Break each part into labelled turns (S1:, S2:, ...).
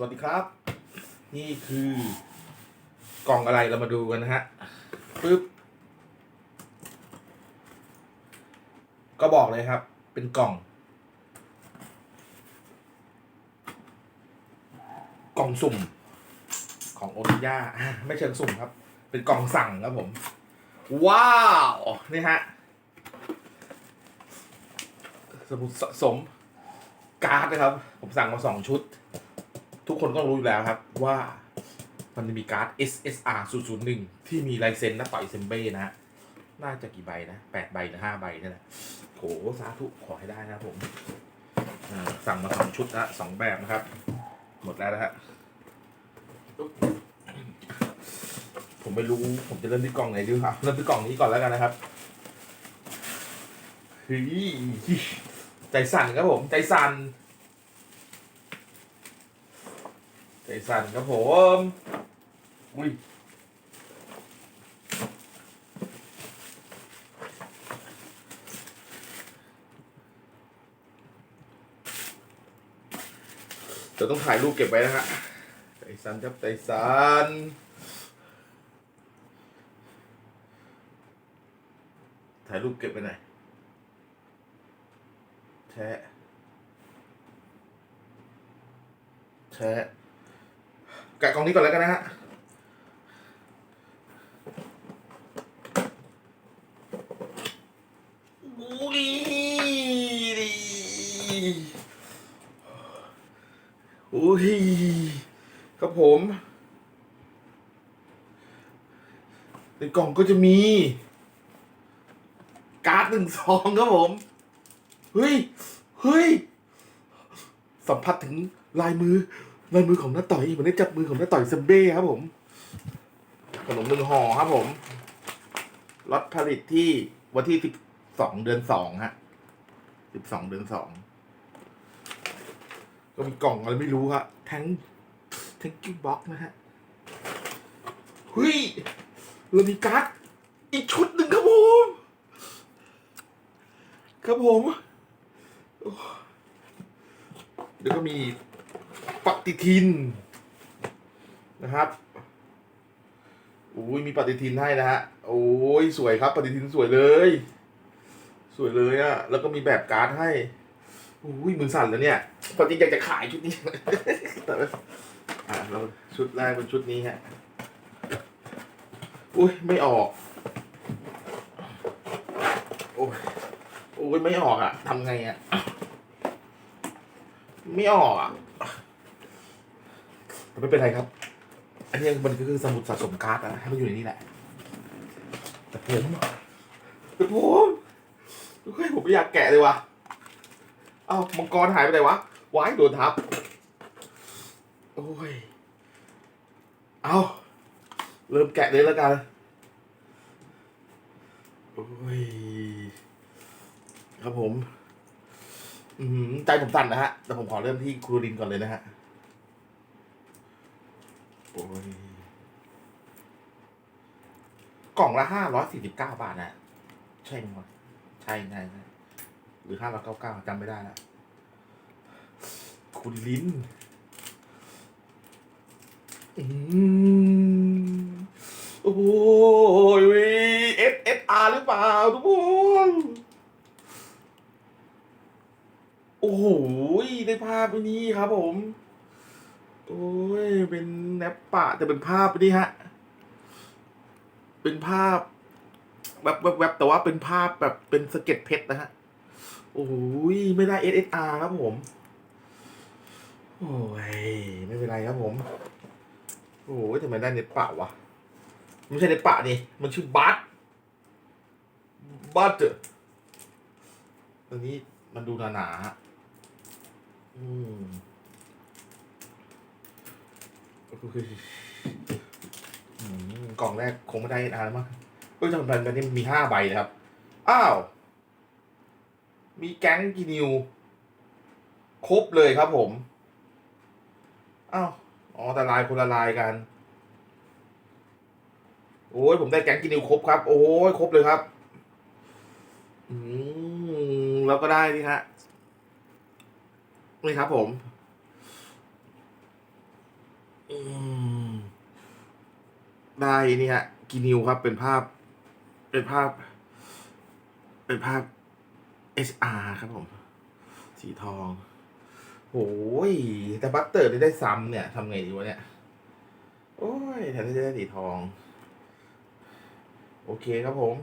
S1: สวัสดีครับ นี่คือกล่องอะไรเรามาดูกันนะฮะปึ๊บก็บอกเลยครับ เป็นกล่อง กล่องสุ่ม ของโอนิยาไม่เชิงสุ่มครับ เป็นกล่องสั่งครับผม ว้าว นี่ฮะสมุดสะสมการ์ดนะครับ ผมสั่งมาสองชุด ทุกคนก็รู้อยู่แล้วครับว่ามันจะมีการ์ด SSR 001 ที่มีลายเซ็นนักต่อยเซมเบ้นะฮะน่าจะกี่ใบนะแปดใบหรือห้าใบนี่แหละโหสาธุขอให้ได้นะผม สั่งมาสองชุดนะสองแบบนะครับ หมดแล้วนะฮะผมไม่รู้ผมจะเริ่มที่กล่องไหนดีครับ เริ่มที่กล่องนี้ก่อนแล้วกันนะครับเฮ้ยใจสั่นครับผม ใจสั่น ใจสั่นครับผม อุ้ยเดี๋ยวต้องถ่ายรูปเก็บไว้นะฮะ ใจสั่นครับใจสั่นถ่ายรูปเก็บไปไหนแชะแชะ กะกองนี้ก่อนแล้วกันนะฮะอุ้ยอุ้ยครับผมในกล่องก็จะมี การ์ดหนึ่งซองครับผม เฮ้ย เฮ้ย สัมผัสถึงลายมือ ลายมือของน้าต่อยเหมือนได้จับมือของน้าต่อยเซมเบ้ครับผมขนมหนึ่งห่อครับผมล็อตผลิตที่วันที่สิบสองเดือนสองฮะสิบสองเดือนสองก็มีกล่องอะไรไม่รู้ฮะแทงแทงกิ้บ็อกนะฮะเฮ้ยเรามีการ์ดอีกชุดหนึ่งครับผมครับผม เดี๋ยวก็มี ฏิทินนะครับโอ้ยมีปฏิทินให้นะฮะ โอ้ยสวยครับ ปฏิทินสวยเลย สวยเลยอะแล้วก็มีแบบการ์ดให้โอ้ยมือสั่นแล้วเนี่ยตอนจริงอยากจะขายชุดนี้แต่อ่าเราชุดแรกเป็นชุดนี้ฮะอุ้ยไม่ออก โอ้ยโอ้ยไม่ออกอะทำไงอะไม่ออกอะ ไม่เป็นไรครับ อันนี้มันก็คือสมุดสะสมการ์ดอะให้มันอยู่ในนี้แหละแต่ผมแต่ผมเฮ้ยผมไม่อยากแกะเลยว่ะเอ้ามังกรหายไปไหนวะวายโดนทับ โอ้ย เอาเริ่มแกะเลยแล้วกัน โอ้ย ครับผม อืมใจผมสั่นนะฮะ แต่ผมขอเริ่มที่ครูรินก่อนเลยนะฮะ ยกล่องละห้าร้อยสี่สิบเก้าบาทนะใช่ไหมใช่ใช่ใช่หรือห้าร้อยเก้าเก้าจำไม่ได้ละคุณลิ้น อืมโอ้ยเอสเอสอาร์หรือเปล่าทุกคนโอ้โหได้ภาพไปนี้ครับผม โอ้ย เป็นแนปปะ แต่เป็นภาพนี่ฮะ เป็นภาพแวบแวบแวบแต่ว่าเป็นภาพแบบเป็นสเก็ตเพชรนะฮะ โอ้ย ไม่ได้ SSR ครับผม โอ้ย ไม่เป็นไรครับผม โอ้ยทำไมได้เน็ตปะวะ ไม่ใช่เน็ตปะนี่ มันชื่อบัตบัตตัวนี้มันดูหนาๆฮะอืม อืมกล่องแรกคงไม่ได้นานมากเอ้ยจำเป็นแบบนี้มีห้าใบนะครับ อ้าว มีแก๊งกีนิว ครบเลยครับผม อ้าว อ๋อ แต่ลายคนละลายกัน โอ้ยผมได้แก๊งกีนิวครบครับ โอ้ยครบเลยครับ อืม แล้วก็ได้นี่ฮะนี่ครับผม ได้นี่ฮะกีนิวครับเป็นภาพ เป็นภาพ เป็นภาพ HR ครับผม สีทองโอ้ยแต่บัตเตอร์ได้ได้ซ้ำเนี่ยทำไงดีวะเนี่ย โอ้ยแทนที่จะได้สีทอง โอเคครับผม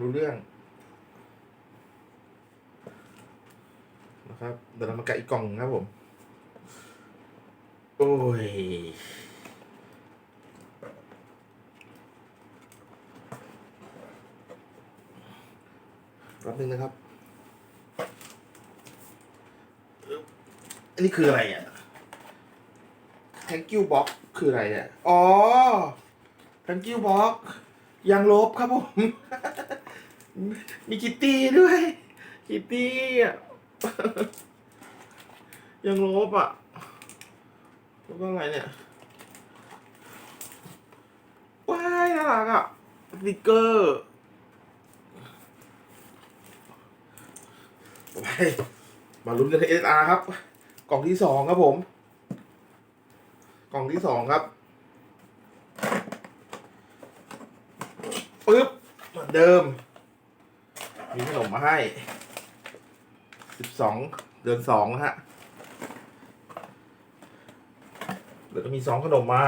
S1: รู้เรื่องนะครับเดี๋ยวเรามาแกะอีกกล่องครับผม โอ้ยแป๊บนึงนะครับ อันนี้คืออะไรอะ thank you box คืออะไรอะอ๋อ thank you box ยางลบครับผม มีคิตตี้ด้วย คิตตี้อะ ยังลบอะ แล้วก็อะไรเนี่ยว้ายน่ารักอะสติกเกอร์ไปมาลุ้นกันที่ SR ครับ กล่องที่สองครับผม กล่องที่สองครับปึ๊บเหมือนเดิม มีขนมมาให้สิบสองเดือนสองนะฮะ เดี๋ยวจะมีสองขนมมา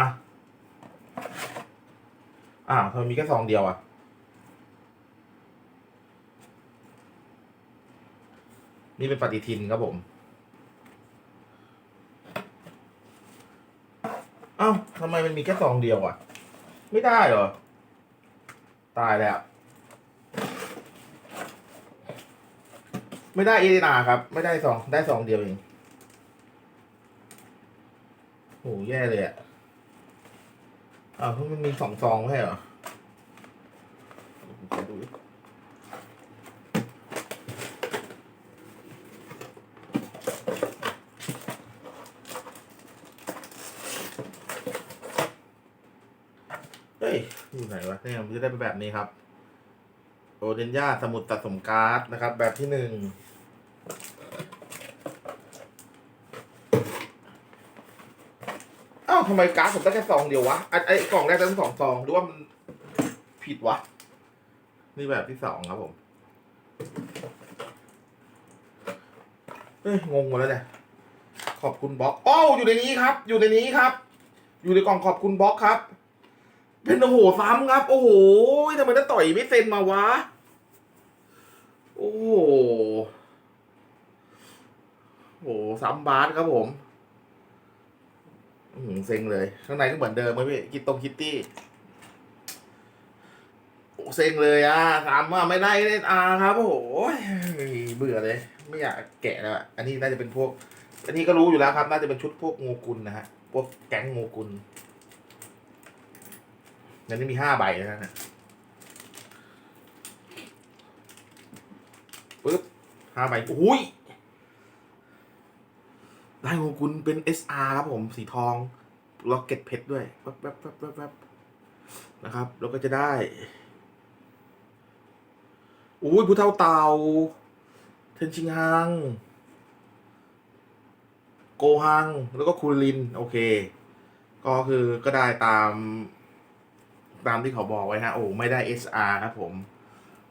S1: อ้าวทำไมมีแค่ซองเดียวอะ นี่เป็นปฏิทินครับผม เอ้าทำไมมันมีแค่ซองเดียวอะ ไม่ได้เหรอ ตายแล้ว ไม่ได้เอเดนาครับ ไม่ได้ซอง ได้ซองเดียวเอง โหแย่เลยอะอ้าวเพราะมันมีสองซองไม่ใช่เหรอขอดูเฮ้ยอยู่ไหนวะเนี่ยมันจะได้เป็นแบบนี้ครับ โอเดนย่าสมุดสะสมการ์ดนะครับ แบบที่หนึ่ง อ้าว ทำไมการ์ดผมได้แค่ซองเดียววะไอ้ไอ้กล่องแรกได้ทั้งสองซองหรือว่ามันผิดวะ นี่แบบที่สองครับผมเฮ้ยงงหมดแล้วเนี่ย ขอบคุณบล็อกโอ้อยู่ในนี้ครับ อยู่ในนี้ครับ อยู่ในกล่องขอบคุณบล็อกครับ เป็นโอ้โหซ้ำครับ โอ้โหทำไมน้าต่อยไม่เซ็นมาวะ โอ้โหโอ้โหซ้ำบาสครับผม เซ็งเลย ข้างในก็เหมือนเดิมไหมพี่กิตตงคิตตี้เซ็งเลยอะถามว่าไม่ได้เล่นอาครับโอ้โหเบื่อเลย ไม่อยากแกะแล้วอันนี้น่าจะเป็นพวก อันนี้ก็รู้อยู่แล้วครับ น่าจะเป็นชุดพวกงูกุลนะฮะพวกแก๊งงูกุลอันนี้มีห้าใบแล้วนะปึ๊บห้าใบโอ้ย ได้ของคุณเป็น SR ครับผมสีทองล็อกเก็ตเพชรด้วยแป๊บแป๊บแป๊บแป๊บนะครับ แล้วก็จะได้อุ้ยผู้เท่าเตาเทนชิงฮัง โกฮัง แล้วก็คูริน โอเค ก็คือก็ได้ตาม ตามที่เขาบอกไว้ฮะ โอ้ ไม่ได้ SR ครับผม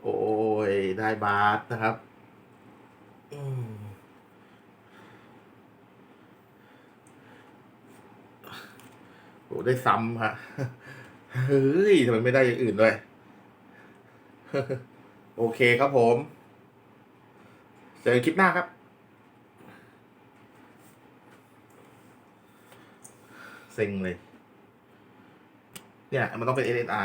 S1: โอ้ย ได้บาสนะครับ อืม อ้ได้ซ้ำฮะเฮ้ยทำไมไม่ได้อย่างอื่นด้วย โอเคครับผม เจอกันคลิปหน้าครับเซ็งเลย เนี่ย มันต้องเป็น SSR